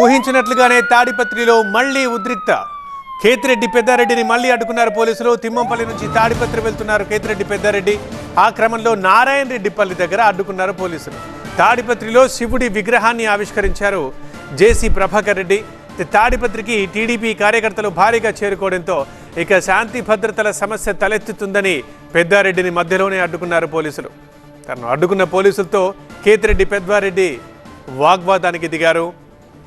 ఊహించినట్లుగానే తాడిపత్రిలో మళ్ళీ ఉద్రిక్త. కేతిరెడ్డి పెద్దారెడ్డిని మళ్ళీ అడ్డుకున్నారు పోలీసులు. తిమ్మంపల్లి నుంచి తాడిపత్రి వెళ్తున్నారు కేతిరెడ్డి పెద్దారెడ్డి. ఆ క్రమంలో నారాయణ రెడ్డిపల్లి దగ్గర అడ్డుకున్నారు పోలీసులు. తాడిపత్రిలో శివుడి విగ్రహాన్ని ఆవిష్కరించారు జేసీ ప్రభాకర్ రెడ్డి. తాడిపత్రికి టీడీపీ కార్యకర్తలు భారీగా చేరుకోవడంతో ఇక శాంతి భద్రతల సమస్య తలెత్తుతుందని పెద్దారెడ్డిని మధ్యలోనే అడ్డుకున్నారు పోలీసులు. తను అడ్డుకున్న పోలీసులతో కేతిరెడ్డి పెద్దారెడ్డి వాగ్వాదానికి దిగారు.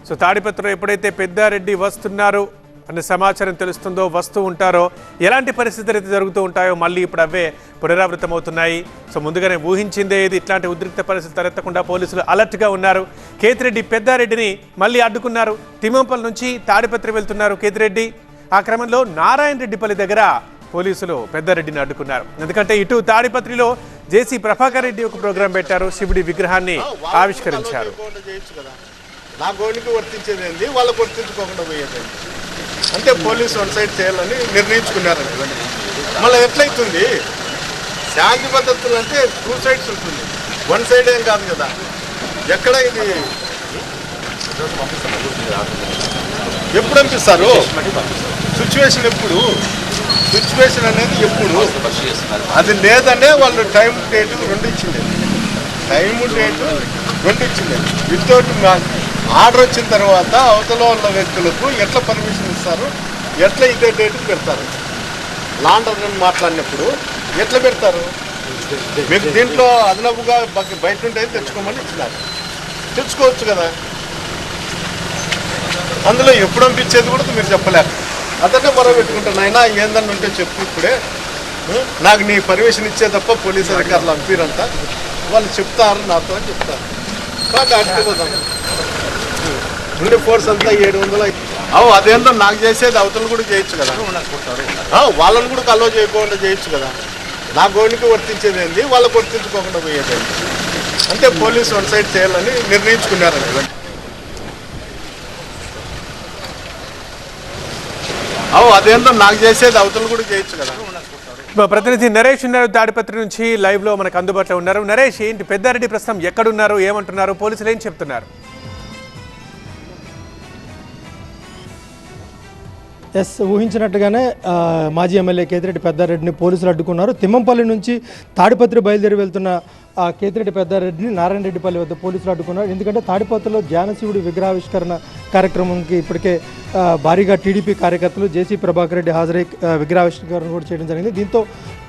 సో తాడిపత్రిలో ఎప్పుడైతే పెద్దారెడ్డి వస్తున్నారు అనే సమాచారం తెలుస్తుందో వస్తూ ఉంటారో ఎలాంటి పరిస్థితులు అయితే జరుగుతూ ఉంటాయో మళ్ళీ ఇప్పుడు అవే పునరావృతం అవుతున్నాయి సో ముందుగానే ఊహించిందే ఇది. ఇట్లాంటి ఉద్రిక్త పరిస్థితులు తలెత్తకుండా పోలీసులు అలర్ట్గా ఉన్నారు. కేతిరెడ్డి పెద్దారెడ్డిని మళ్ళీ అడ్డుకున్నారు. తిమ్మంపల్లి నుంచి తాడిపత్రి వెళ్తున్నారు కేతిరెడ్డి. ఆ క్రమంలో నారాయణ రెడ్డిపల్లి దగ్గర పోలీసులు పెద్దారెడ్డిని అడ్డుకున్నారు. ఎందుకంటే ఇటు తాడిపత్రిలో జేసీ ప్రభాకర్ రెడ్డి ఒక ప్రోగ్రాం పెట్టారు. శివుడి విగ్రహాన్ని ఆవిష్కరించారు. నా గోడికి వర్తించేది ఏంది? వాళ్ళకు వర్తించుకోకుండా పోయేది అంటే పోలీసు వన్ సైడ్ చేయాలని నిర్ణయించుకున్నారని మళ్ళీ ఎట్లయితుంది? శాంతి భద్రతలు అంటే టూ సైడ్స్ ఉంటుంది. వన్ సైడ్ ఏం కాదు కదా. ఎక్కడ ఇది? ఎప్పుడు పంపిస్తారు సిచ్యువేషన్ ఎప్పుడు? సిచ్యువేషన్ అనేది ఎప్పుడు? అది లేదనే వాళ్ళు టైం డేట్ రెండు ఇచ్చింది టైం డేట్ రెండు ఇచ్చింది వితౌట్ ఆర్డర్ వచ్చిన తర్వాత అవతల ఉన్న వ్యక్తులకు ఎట్లా పర్మిషన్ ఇస్తారు? ఎట్లా ఇదే డేట్ పెడతారు? లాండర్ అని మాట్లాడినప్పుడు ఎట్లా పెడతారు? మీకు దీంట్లో అదనపుగా బయట నుండి అయితే తెచ్చుకోమని ఇచ్చినారు. తెచ్చుకోవచ్చు కదా? అందులో ఎప్పుడు పంపించేది కూడా మీరు చెప్పలేరు. అతనే మరో పెట్టుకుంటాను అయినా ఏందని ఉంటే చెప్పు ఇప్పుడే. నాకు నీ పర్మిషన్ ఇచ్చే తప్ప పోలీస్ అధికారులు పంపిరంట. వాళ్ళు చెప్తారు నాతో చెప్తారు. కాబట్టి అడ్డుకోదాం ఉండే ఫోర్స్ అంతా ఏడు వందల అవు అదేంటో నాకు చేసేది అవతలు కూడా చేయొచ్చు కదా. వాళ్ళని కూడా కల్లో చేయకుండా చేయొచ్చు కదా. నా గోడికి వర్తించేది ఏంది? వాళ్ళకు వర్తించుకోకుండా పోయేది అంటే పోలీసు వన్ సైడ్ చేయాలని నిర్ణయించుకున్నారు అవు అదేంటో నాకు చేసేది అవతలు కూడా చేయొచ్చు కదా. మా ప్రతినిధి నరేష్ ఉన్నారు తాడిపత్రి నుంచి లైవ్లో మనకు అందుబాటులో ఉన్నారు. నరేష్ ఏంటి పెద్దారెడ్డి ప్రస్తుతం ఎక్కడున్నారు? ఏమంటున్నారు? పోలీసులు ఏం చెప్తున్నారు? ఎస్ ఊహించినట్టుగానే మాజీ ఎమ్మెల్యే కేతిరెడ్డి పెద్దారెడ్డిని పోలీసులు అడ్డుకున్నారు. తిమ్మంపల్లి నుంచి తాడిపత్రి బయలుదేరి వెళ్తున్న కేతిరెడ్డి పెద్దారెడ్డిని నారాయణరెడ్డిపల్లి వద్ద పోలీసులు అడ్డుకున్నారు. ఎందుకంటే తాడిపత్రిలో జ్ఞానశివుడి విగ్రహావిష్కరణ కార్యక్రమంకి ఇప్పటికే భారీగా టీడీపీ కార్యకర్తలు జేసీ ప్రభాకర్ రెడ్డి హాజరై విగ్రహావిష్కరణ కూడా చేయడం జరిగింది. దీంతో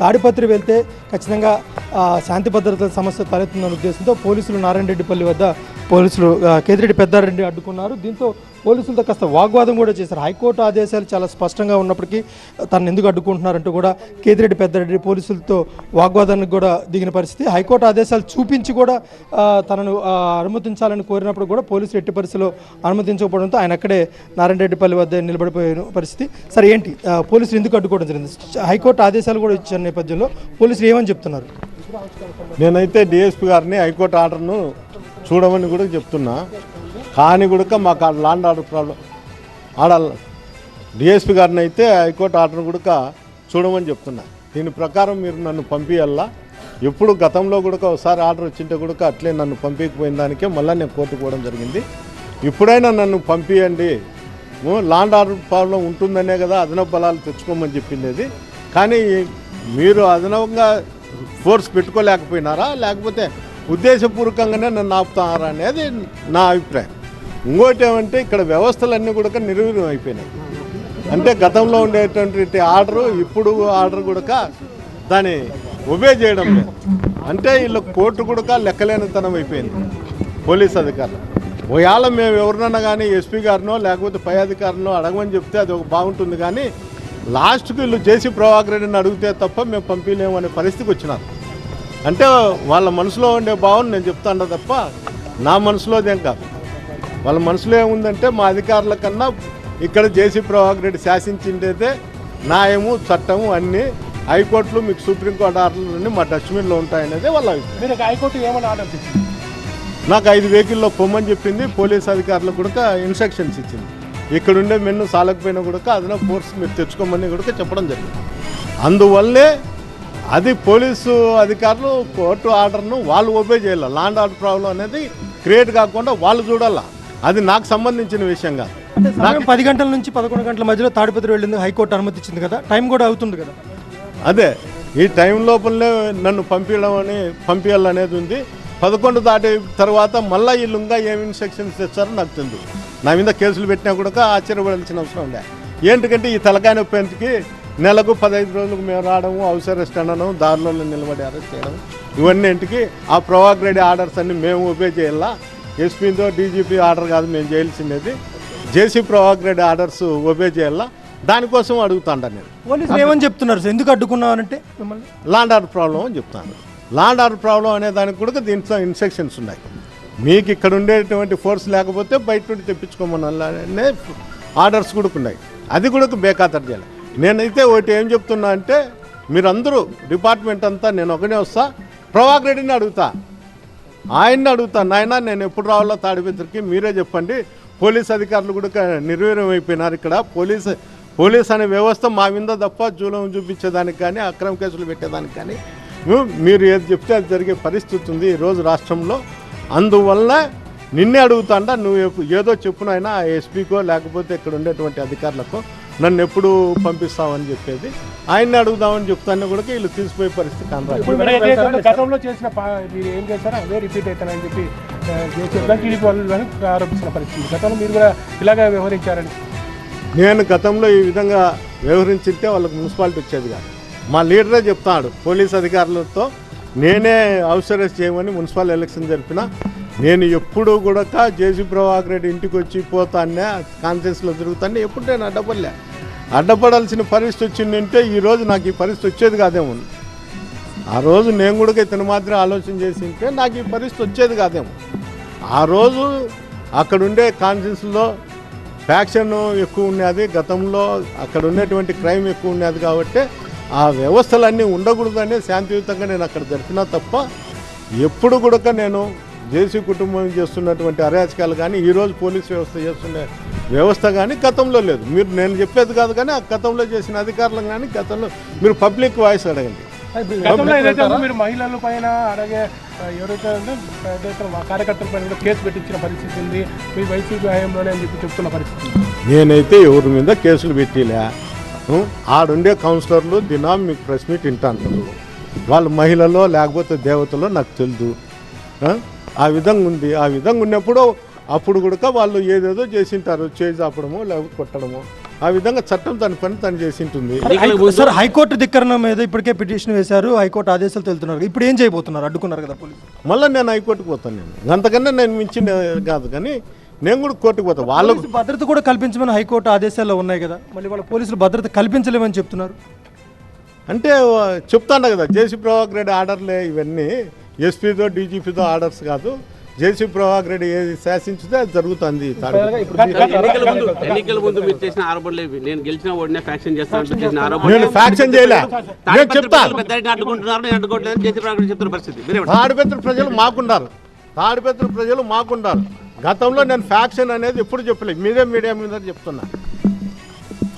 తాడిపత్రి వెళ్తే ఖచ్చితంగా శాంతి భద్రతల సమస్య తలెత్తుందన్న ఉద్దేశంతో పోలీసులు నారాయణరెడ్డిపల్లి వద్ద పోలీసులు కేతిరెడ్డి పెద్దారెడ్డి అడ్డుకున్నారు. దీంతో పోలీసులతో కాస్త వాగ్వాదం కూడా చేశారు. హైకోర్టు ఆదేశాలు చాలా స్పష్టంగా ఉన్నప్పటికీ తను ఎందుకు అడ్డుకుంటున్నారంటూ కూడా కేతిరెడ్డి పెద్దరెడ్డి పోలీసులతో వాగ్వాదానికి కూడా దిగిన పరిస్థితి. హైకోర్టు ఆదేశాలు చూపించి కూడా తనను అనుమతించాలని కోరినప్పుడు కూడా పోలీసులు ఎట్టి పరిస్థితిలో అనుమతించకపోవడంతో ఆయన అక్కడే నారాయణరెడ్డిపల్లి వద్ద నిలబడిపోయిన పరిస్థితి. సరే ఏంటి? పోలీసులు ఎందుకు అడ్డుకోవడం జరిగింది? హైకోర్టు ఆదేశాలు కూడా ఇచ్చిన నేపథ్యంలో. పోలీసులు ఏమని చెప్తున్నారు? నేనైతే డిఎస్పీ గారిని హైకోర్టు ఆర్డర్ను చూడమని కూడా చెప్తున్నా. కానీ కూడా మాకు ఆ లాండ్ ఆర్డర్ ప్రాబ్లం ఆడ డిఎస్పి గారిని అయితే హైకోర్టు ఆర్డర్ కూడా చూడమని చెప్తున్నా. దీని ప్రకారం మీరు నన్ను పంపించాలా ఎప్పుడు గతంలో కూడా ఒకసారి ఆర్డర్ వచ్చింటే కూడా అట్లే నన్ను పంపించకపోయిన దానికే మళ్ళీ నేను కోర్టుకు పోవడం జరిగింది. ఇప్పుడైనా నన్ను పంపించండి లాండ్ ఆర్డర్ ప్రాబ్లం ఉంటుందనే కదా అదనపు బలాలు తెచ్చుకోమని చెప్పిండేది. కానీ మీరు అదనంగా ఫోర్స్ పెట్టుకోలేకపోయినారా? లేకపోతే ఉద్దేశపూర్వకంగానే నన్ను ఆపుతారా అనేది నా అభిప్రాయం. ఇంకోటి ఏమంటే ఇక్కడ వ్యవస్థలన్నీ కూడా నిర్వీర్యం అయిపోయినాయి. అంటే గతంలో ఉండేటువంటి ఆర్డరు ఇప్పుడు ఆర్డర్ కూడా దాన్ని ఒబే చేయడం లేదు. అంటే వీళ్ళు కోర్టు కూడా లెక్కలేనితనం అయిపోయింది పోలీస్ అధికారులు. ఒకవేళ మేము ఎవరినన్నా కానీ ఎస్పీ గారినో లేకపోతే పై అధికారినో అడగమని చెప్తే అది ఒక బాగుంటుంది కానీ లాస్ట్కి వీళ్ళు జేసీ ప్రభాకర్ రెడ్డిని అడిగితే తప్ప మేము పంపించలేము అనే పరిస్థితికి వచ్చినారు. అంటే వాళ్ళ మనసులో ఉండే భావన నేను చెప్తాను తప్ప నా మనసులోదేం కాదు. వాళ్ళ మనసులో ఏముందంటే మా అధికారుల కన్నా ఇక్కడ జేసీ ప్రభాకర్ రెడ్డి శాసించిండేదే న్యాయము చట్టము అన్నీ హైకోర్టులు మీకు సుప్రీంకోర్టు ఆర్డర్లు అన్నీ మా డస్ట్బిన్లో ఉంటాయనేదే వాళ్ళ అభిప్రాయం. హైకోర్టు ఏమని ఆర్డర్ ఇచ్చింది? నాకు ఐదు వెహికల్లో పొమ్మని చెప్పింది పోలీస్ అధికారులకు కూడా ఇన్స్ట్రక్షన్స్ ఇచ్చింది. ఇక్కడుండే మెన్ను సాలకపోయినా కూడా అదన ఫోర్స్ మీరు తెచ్చుకోమని కూడా చెప్పడం జరిగింది. అందువల్లే అది పోలీసు అధికారులు కోర్టు ఆర్డర్ను వాళ్ళు ఒబే చేయాలి. లాండ్ ఆర్డర్ ప్రాబ్లం అనేది క్రియేట్ కాకుండా వాళ్ళు చూడాలా. అది నాకు సంబంధించిన విషయం కాదు. సమయం పది గంటల నుంచి పదకొండు గంటల మధ్యలో తాడిపత్రి వెళ్ళింది హైకోర్టు అనుమతి ఇచ్చింది కదా టైం కూడా అవుతుంది కదా? అదే ఈ టైం లోపలనే నన్ను పంపించడం అని పంపించాలనేది ఉంది. పదకొండు దాటి తర్వాత మళ్ళీ వీళ్ళు ఇంకా ఏమి ఇన్స్ట్రక్షన్స్ తెచ్చారో నాకు తెలియదు నా మీద కేసులు పెట్టినా కూడా ఆశ్చర్యపడాల్సిన అవసరం ఉండే. ఏంటంటే ఈ తలకాయ నొప్పి ఎందుకు? నెలకు పదహైదు రోజులకు మేము రావడము హౌస్ అరెస్ట్ అనడం దారిలో నిలబడి అరెస్ట్ చేయడం. ఇవన్నీ ఇంటికి ఆ ప్రొవాగ్రేడ్ ఆర్డర్స్ అన్ని మేము చేయాలా? ఎస్పీతో డీజీపీ ఆర్డర్ కాదు మేము చేయాల్సిండేది జేసీ ప్రొవాగ్రేడ్ ఆర్డర్స్ ఒబే చేయాలా? దానికోసం అడుగుతాండ నేను. పోలీసులు ఏమని చెప్తున్నారు సార్? ఎందుకు అడ్డుకున్నావు మిమ్మల్ని? లాండ్ ఆర్డర్ ప్రాబ్లం అని చెప్తాను లాండ్ ఆర్డర్ ప్రాబ్లం అనే దానికి కూడా దీంట్లో ఇన్స్ట్రక్షన్స్ ఉన్నాయి. మీకు ఇక్కడ ఉండేటువంటి ఫోర్స్ లేకపోతే బయట నుండి తెప్పించుకోమని ఆర్డర్స్ కూడా ఉన్నాయి. అది కూడా బేఖాతరు చేయాలి. నేనైతే ఒకటి ఏం చెప్తున్నా అంటే మీరందరూ డిపార్ట్మెంట్ అంతా నేను ఒకనే వస్తా. ప్రభాకర్ రెడ్డిని అడుగుతా. ఆయన్ని అడుగుతాను నాయన నేను ఎప్పుడు రావాలో తాడిపత్రికి మీరే చెప్పండి. పోలీస్ అధికారులు కూడా నిర్వీర్యం అయిపోయినారు ఇక్కడ. పోలీస్ పోలీస్ అనే వ్యవస్థ మా మీద తప్ప జూలం చూపించేదానికి కానీ అక్రమ కేసులు పెట్టేదానికి కానీ మీరు ఏది చెప్తే అది జరిగే పరిస్థితి ఉంది ఈరోజు రాష్ట్రంలో. అందువల్ల నిన్నే అడుగుతాండా నువ్వు ఏదో చెప్పునైనా ఆ ఎస్పీకో లేకపోతే ఇక్కడ ఉండేటువంటి అధికారులకు నన్ను ఎప్పుడు పంపిస్తావని చెప్పేది. ఆయన్ని అడుగుదామని చెప్తాను కూడా వీళ్ళు తీసిపోయే పరిస్థితి కనరాదు ఇప్పుడు మీరు ఏదైతే గతంలో చేసిన మీరు ఏం చేశారో అవే రిపీట్ అవుతానని చెప్పి టీడీపీ వాళ్ళు అని ఆరోపిస్తున్న పరిస్థితి. గతంలో మీరు కూడా ఇలాగే వ్యవహరించారని. నేను గతంలో ఈ విధంగా వ్యవహరించింటే వాళ్ళకి మున్సిపాలిటీ వచ్చేది కాదు. మా లీడరే చెప్తాడు పోలీస్ అధికారులతో నేనే అవసరం చేయమని మున్సిపల్ ఎలక్షన్ జరిపిన నేను ఎప్పుడు కూడా జేసీ ప్రభాకర్ రెడ్డి ఇంటికి వచ్చి పోతానే కాన్ఫరెన్స్లో తిరుగుతానే ఎప్పుడు నేను అడ్డపడలే. అడ్డపడాల్సిన పరిస్థితి వచ్చిందంటే ఈరోజు నాకు ఈ పరిస్థితి వచ్చేది కాదేమో ఆ రోజు నేను కూడా ఇతను మాత్రం ఆలోచన చేసి ఉంటే నాకు ఈ పరిస్థితి వచ్చేది కాదేమో. ఆ రోజు అక్కడ ఉండే కాన్ఫరెన్స్లో ఫ్యాక్షన్ ఎక్కువ ఉన్నది గతంలో అక్కడ ఉన్నటువంటి క్రైమ్ ఎక్కువ ఉన్నది కాబట్టి ఆ వ్యవస్థలన్నీ ఉండకూడదని శాంతియుతంగా నేను అక్కడ జరిపినా తప్ప ఎప్పుడు కూడా నేను జేసీ కుటుంబం చేస్తున్నటువంటి అరాచకాలు కానీ ఈరోజు పోలీస్ వ్యవస్థ చేస్తున్న వ్యవస్థ కానీ గతంలో లేదు. మీరు నేను చెప్పేది కాదు కానీ ఆ గతంలో చేసిన అధికారులు కానీ గతంలో మీరు పబ్లిక్ వాయిస్ అడగండి. మీరు మహిళల పైన అలాగే ఎవరైతే కార్యకర్తల పైన కూడా కేసు పెట్టించిన పరిస్థితి ఉంది. మీ వైసీపీ హయాంలోనే అని చెప్పి చెప్తున్న పరిస్థితి. నేనైతే ఎవరి మీద కేసులు పెట్టిలే? ఆడుండే కౌన్సిలర్లు దినం మీకు ప్రెస్ మీట్ వాళ్ళు మహిళలో లేకపోతే దేవతలో నాకు తెలియదు ఆ? విధంగా ఉంది. ఆ విధంగా ఉన్నప్పుడు అప్పుడు కూడా వాళ్ళు ఏదేదో చేసింటారు చేయి చాపడమో లేకపోతే కొట్టడమో. ఆ విధంగా చట్టం తన పని తను చేసింటుంది. సార్ హైకోర్టు ధిక్కరణ మీద ఇప్పటికే పిటిషన్ వేశారు. హైకోర్టు ఆదేశాలు తెలుతున్నారు. ఇప్పుడు ఏం చేయబోతున్నారు? అడ్డుకున్నారు కదా పోలీసులు మళ్ళీ నేను హైకోర్టుకు పోతాను నేను. అంతకన్నా నేను మించిన కాదు కానీ నేను కూడా కోర్టుకు పోతాను వాళ్ళకు పోలీసు భద్రత కూడా కల్పించమని హైకోర్టు ఆదేశాల్లో ఉన్నాయి కదా. మళ్ళీ వాళ్ళ పోలీసులు భద్రత కల్పించలేమని చెప్తున్నారు. అంటే చెప్తాను కదా జేసీ ప్రభాకర్ రెడ్డి ఆర్డర్లే ఇవన్నీ. ఎస్పీతో డీజీపీతో ఆర్డర్స్ కాదు. జేసీ ప్రభాకర్ రెడ్డి ఏది శాసించితే అది జరుగుతుంది ఎన్నికల ముందు ఎన్నికల ముందు మీరు చేసిన ఆరోపణలు ఇవి. నేను గెలిచిన ఓడినే ఫ్యాక్షన్ చేస్తాను చేసిన ఆరోపణలు నేను ఫ్యాక్షన్ చేయలే. నేను తాడిపత్రి చెప్తా. ప్రజలు అడ్డుకుంటున్నారు నేను చెప్తున్న పరిస్థితి. మాకుండారు తాడిపెత్తు ప్రజలు మాకుండారు గతంలో నేను ఫ్యాక్షన్ అనేది ఎప్పుడు చెప్పలేదు మీరే మీడియా మీద చెప్తున్నా.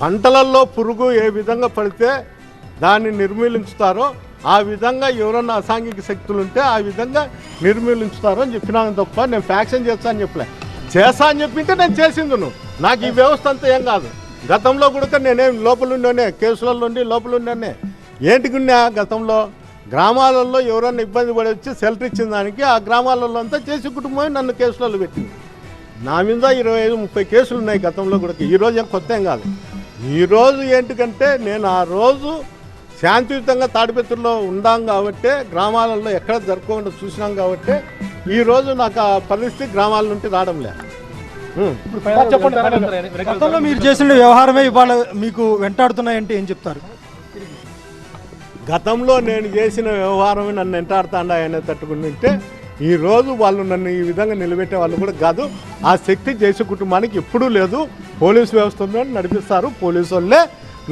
పంటలలో పురుగు ఏ విధంగా పడితే దాన్ని నిర్మూలించుతారో ఆ విధంగా ఎవరన్నా అసాంఘిక శక్తులు ఉంటే ఆ విధంగా నిర్మూలించుతారని అని చెప్పినాను తప్ప నేను ఫ్యాక్షన్ చేస్తా అని చెప్పలే. చేస్తా అని చెప్పింటే నేను చేసింది నువ్వు నాకు ఈ వ్యవస్థ అంతా ఏం కాదు. గతంలో కూడా నేనేం లోపల ఉండేనే కేసులలో ఉండి లోపల ఉండేనే. ఏంటికి గతంలో? గ్రామాలలో ఎవరన్నా ఇబ్బంది పడి వచ్చి సెల్టర్ ఇచ్చిన దానికి ఆ గ్రామాలలో అంతా చేసి కుటుంబం నన్ను కేసులలో పెట్టింది. నా మీద ఇరవై ఐదు ముప్పై కేసులు ఉన్నాయి గతంలో కూడా. ఈరోజు ఏం కొత్త ఏం కాదు. ఈ రోజు ఏంటికంటే నేను ఆ రోజు శాంతియుతంగా తాడిపెత్తుల్లో ఉండాం కాబట్టి గ్రామాలలో ఎక్కడ జరగకుండా చూసినాం కాబట్టి ఈ రోజు నాకు ఆ పరిస్థితి గ్రామాల నుండి రావడం లేదు. గతంలో మీరు చేసిన వ్యవహారమే ఇవాళ మీకు వెంటాడుతున్నాయంటే ఏం చెప్తారు? గతంలో నేను చేసిన వ్యవహారం నన్ను ఎంటాడుతాండా అనే తట్టుకుంటుంటే ఈ రోజు వాళ్ళు నన్ను ఈ విధంగా నిలబెట్టే వాళ్ళు కూడా కాదు ఆ శక్తి చేసే కుటుంబానికి ఎప్పుడూ లేదు. పోలీస్ వ్యవస్థ నడిపిస్తారు పోలీసు వాళ్ళే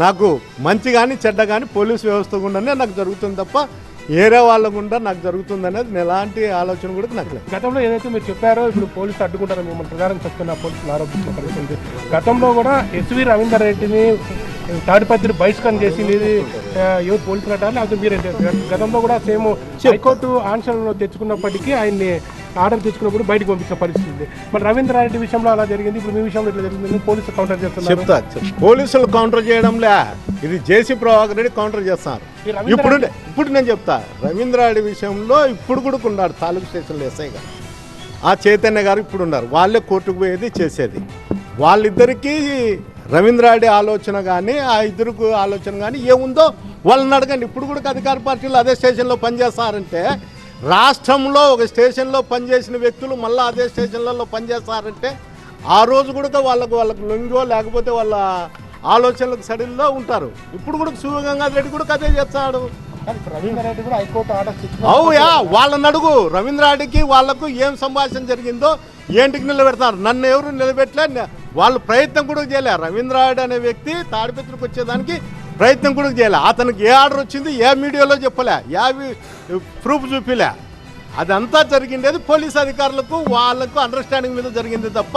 నాకు మంచి కానీ చెడ్డ కానీ పోలీస్ వ్యవస్థ గుండానే నాకు జరుగుతుంది తప్ప ఏరే వాళ్ళ గుండా నాకు జరుగుతుంది అనేది నేను ఎలాంటి ఆలోచన కూడా నాకు లేదు. గతంలో ఏదైతే మీరు చెప్పారో ఇప్పుడు పోలీసులు అడ్డుకుంటారో మిమ్మల్ని ప్రధానంగా చెప్తున్న పోలీసులు పరిస్థితి. ఉంది. గతంలో కూడా ఎస్వి రవీందర్ రెడ్డిని తాడిపత్రి బహిష్కరణ చేసింది ఇది, ఎవరు పోలీసులు అంటారు? లేకపోతే మీరు గతంలో కూడా సేమ్ హైకోర్టు ఆంక్షలను తెచ్చుకున్నప్పటికీ ఆయన్ని ఆర్డర్ తెచ్చుకున్నప్పుడు బయటకు పంపించిన పరిస్థితి ఉంది. మరి రవీంద్ర రెడ్డి విషయంలో అలా జరిగింది. ఇప్పుడు మీ విషయంలో ఇట్లా జరిగింది? పోలీసులు కౌంటర్ చేస్తున్నారు. చెప్తా చెప్. పోలీసులు కౌంటర్ చేయడంలే. ఇది జేసీ ప్రభాకర్ రెడ్డి కౌంటర్ చేస్తున్నారు. ఇప్పుడు ఇప్పుడు నేను చెప్తా రవీంద్రాడి విషయంలో ఇప్పుడు కూడా ఉన్నాడు తాలూకు స్టేషన్లో ఎస్ఐ గారు. ఆ చైతన్య గారు ఇప్పుడు ఉన్నారు. వాళ్ళే కోర్టుకు పోయేది చేసేది. వాళ్ళిద్దరికీ రవీంద్రాడి ఆలోచన కానీ ఆ ఇద్దరికి ఆలోచన కానీ ఏముందో వాళ్ళని అడగండి. ఇప్పుడు కూడా అధికార పార్టీలు అదే స్టేషన్లో పనిచేస్తారంటే రాష్ట్రంలో ఒక స్టేషన్లో పనిచేసిన వ్యక్తులు మళ్ళీ అదే స్టేషన్లలో పనిచేస్తారంటే ఆ రోజు కూడా వాళ్ళకు వాళ్ళకు లొంగో లేకపోతే వాళ్ళ ఆలోచనలకు సడిల్లో ఉంటారు. ఇప్పుడు కూడా శివగంగా రెడ్డి కూడా అదే చేస్తాడు అవుయా వాళ్ళని అడుగు. రవీంద్రాడికి వాళ్ళకు ఏం సంభాషణ జరిగిందో ఏంటికి నిలబెడతారు? నన్ను ఎవరు నిలబెట్టలే వాళ్ళు ప్రయత్నం కూడా చేయలే. రవీంద్రాడు అనే వ్యక్తి తాడిపత్రికి వచ్చేదానికి ప్రయత్నం కూడా చేయలే. అతనికి ఏ ఆర్డర్ వచ్చింది ఏ మీడియాలో చెప్పలే ఏ ప్రూఫ్ చూపిలే. అదంతా జరిగిండేది పోలీస్ అధికారులకు వాళ్ళకు అండర్స్టాండింగ్ మీద జరిగింది తప్ప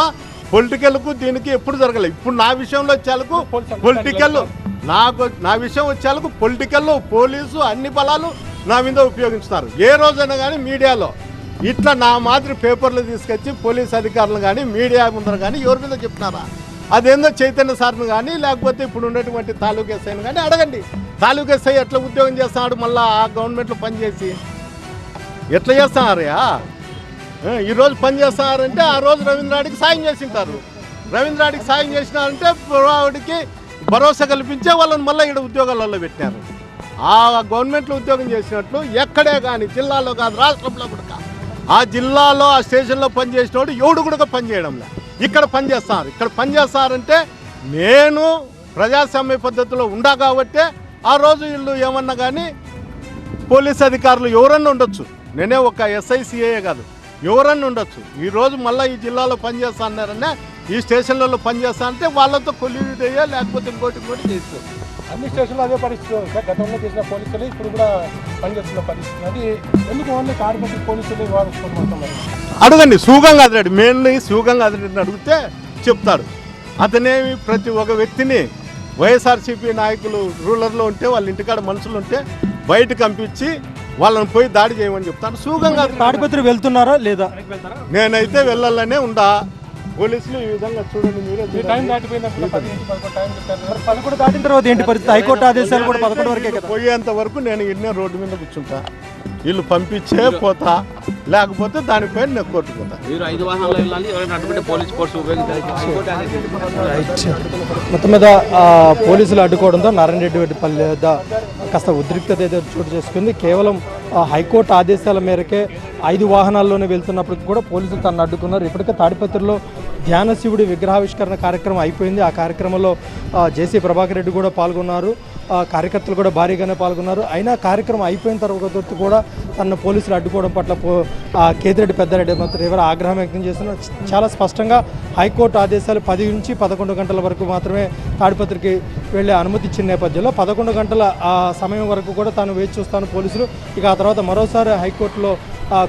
పొలిటికల్కు దీనికి ఎప్పుడు జరగలేదు ఇప్పుడు నా విషయంలో వచ్చేలకు పొలిటికల్ నాకు నా విషయం వచ్చేలకు పొలిటికల్ పోలీసు అన్ని బలాలు నా మీద ఉపయోగిస్తున్నారు. ఏ రోజైనా కానీ మీడియాలో ఇట్లా నా మాదిరి పేపర్లు తీసుకొచ్చి పోలీస్ అధికారులు కానీ మీడియా ముందర కానీ ఎవరి మీద చెప్తున్నారా అదేందో చైతన్య సార్ను కానీ లేకపోతే ఇప్పుడు ఉన్నటువంటి తాలూకా ఎస్ఐని కానీ అడగండి. తాలూకా ఎస్ఐ ఎట్లా ఉద్యోగం చేస్తున్నాడు మళ్ళీ ఆ గవర్నమెంట్లో పనిచేసి ఎట్లా చేస్తున్నారయ్యా ఈరోజు పని చేస్తున్నారంటే ఆ రోజు రవీంద్రాడికి సాయం చేసింటారు. రవీంద్రాడికి సాయం చేసినారంటే వాడికి భరోసా కల్పించే వాళ్ళని మళ్ళీ ఇక్కడ ఉద్యోగాలలో పెట్టినారు. ఆ గవర్నమెంట్లో ఉద్యోగం చేసినట్లు ఎక్కడే కానీ జిల్లాలో కాదు రాష్ట్రంలో కూడా ఆ జిల్లాలో ఆ స్టేషన్లో పనిచేసినోడు ఎవడు కూడా పనిచేయడం లేదు ఇక్కడ పనిచేస్తారు ఇక్కడ పనిచేస్తారంటే నేను ప్రజాస్వామ్య పద్ధతిలో ఉండా కాబట్టే ఆ రోజు వీళ్ళు ఏమన్నా కానీ పోలీస్ అధికారులు ఎవరన్నా ఉండొచ్చు. నేనే ఒక ఎస్ఐసిఏ కాదు. ఎవరన్నా ఉండొచ్చు. ఈరోజు మళ్ళీ ఈ జిల్లాలో పనిచేస్తా అన్నారనే ఈ స్టేషన్లలో పనిచేస్తా అంటే వాళ్ళతో కొల్యూట్ అయ్యా లేకపోతే ఇంకోటి ఇంకోటి చేస్తారు అన్ని స్టేషన్లో అదే పరిస్థితి ఉంది సార్. గతంలో చేసిన పోలీసులు ఇప్పుడు కూడా పనిచేస్తున్న పరిస్థితి. అది ఎందుకు ఓన్లీ తాడిపత్రి పోలీసులు వివాదిస్తున్నారు అడగండి శివగంగాధర్ రెడ్డి. మెయిన్లీ శివగంగాధర్ రెడ్డిని అడిగితే చెప్తాడు అతనేమి ప్రతి ఒక్క వ్యక్తిని వైఎస్ఆర్సీపీ నాయకులు రూలర్లో ఉంటే వాళ్ళ ఇంటికాడ మనుషులు ఉంటే బయట పంపించి వాళ్ళని పోయి దాడి చేయమని చెప్తాడు శివగంగాధర్ తాడిపత్రి వెళ్తున్నారా లేదా? నేనైతే వెళ్ళాలనే ఉండా. పోలీసులు ఈ విధంగా చూడండి మీరే టైం దాటిపోయినప్పుడు పదకొండు దాటిన తర్వాత ఏంటి పరిస్థితి? హైకోర్టు ఆదేశాలు కూడా పదకొండు వరకే కదా? పోయేంత వరకు నేను ఇన్నే రోడ్డు మీద కూర్చుంటా. వీళ్ళు పంపించే పోతా లేకపోతే దానిపైన నేను కోర్టు పోతా. మీరు ఐదు వాహనాల్లో వెళ్ళాలి ఎవరైనా అటువంటి పోలీస్ ఫోర్స్ ఉపయోగించాలి హైకోర్టు ఆదేశించింది. మొత్తం మీద ఆ, పోలీసులు అడ్డుకోవడంతో నారాయణ రెడ్డి పల్లె వద్ద కాస్త ఉద్రిక్తత అయితే చోటు చేసుకుంది. కేవలం హైకోర్టు ఆదేశాల మేరకే ఐదు వాహనాల్లోనే వెళ్తున్నప్పటికీ కూడా పోలీసులు తనను అడ్డుకున్నారు. ఇప్పటికే తాడిపత్రిలో ధ్యాన శివుడి విగ్రహావిష్కరణ కార్యక్రమం అయిపోయింది. ఆ కార్యక్రమంలో జేసీ ప్రభాకర్ రెడ్డి కూడా పాల్గొన్నారు. కార్యకర్తలు కూడా భారీగానే పాల్గొన్నారు. అయినా కార్యక్రమం అయిపోయిన తర్వాత కూడా తన పోలీసులు అడ్డుకోవడం పట్ల పో కేతిరెడ్డి పెద్దారెడ్డి మాత్రం ఎవరు ఆగ్రహం వ్యక్తం చేస్తున్నారు. చాలా స్పష్టంగా హైకోర్టు ఆదేశాలు పది నుంచి పదకొండు గంటల వరకు మాత్రమే తాడిపత్రికి వెళ్ళే అనుమతి ఇచ్చిన నేపథ్యంలో పదకొండు గంటల ఆ సమయం వరకు కూడా తాను వేచి చూస్తాను పోలీసులు. ఇక ఆ తర్వాత మరోసారి హైకోర్టులో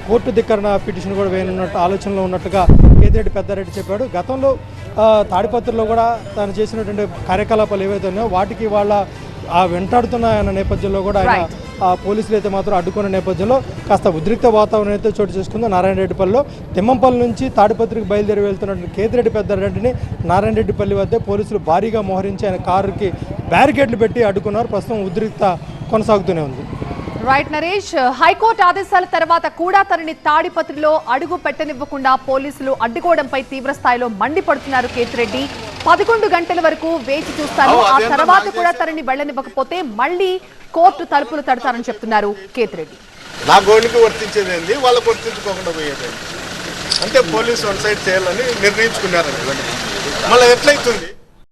కోర్టు ధిక్కరణ పిటిషన్ కూడా వేయనున్నట్టు ఆలోచనలో ఉన్నట్టుగా కేతిరెడ్డి పెద్దారెడ్డి చెప్పాడు. గతంలో తాడిపత్రిలో కూడా తాను చేసినటువంటి కార్యకలాపాలు ఏవైతే ఉన్నాయో వాటికి వాళ్ళ ఆ వెంటాడుతున్నాయన్న నేపథ్యంలో కూడా ఆయన ఆ పోలీసులు అయితే మాత్రం అడ్డుకున్న నేపథ్యంలో కాస్త ఉద్రిక్త వాతావరణం అయితే చోటు చేసుకుంది. నారాయణ రెడ్డిపల్లిలో తిమ్మంపల్లి నుంచి తాడిపత్రికి బయలుదేరి వెళ్తున్నటువంటి కేతిరెడ్డి పెద్దారెడ్డిని నారాయణ రెడ్డిపల్లి వద్ద పోలీసులు భారీగా మోహరించి ఆయన కారుకి బ్యారికేడ్లు పెట్టి అడ్డుకున్నారు. ప్రస్తుతం ఉద్రిక్త కొనసాగుతూనే ఉంది. రైట్ నరేష్. హైకోర్టు ఆదేశాల తర్వాత కూడా తనని తాడిపత్రిలో అడుగు పెట్టనివ్వకుండా పోలీసులు అడ్డుకోవడంపై తీవ్ర స్థాయిలో మండిపడుతున్నారు కేతిరెడ్డి. పదకొండు గంటల వరకు వేచి చూస్తాను. ఆ తర్వాత కూడా తనని వెళ్ళనివ్వకపోతే మళ్ళీ కోర్టు తలుపులు తడతారని చెప్తున్నారు కేతిరెడ్డి. నా గోనికి వర్తించేది ఏంది? వాళ్ళకు వర్తించుకోకుండా పోయేది? అంటే పోలీసు వన్ సైడ్ చేయాలని నిర్ణయించుకున్నారండి మళ్ళీ ఎట్లయితుంది?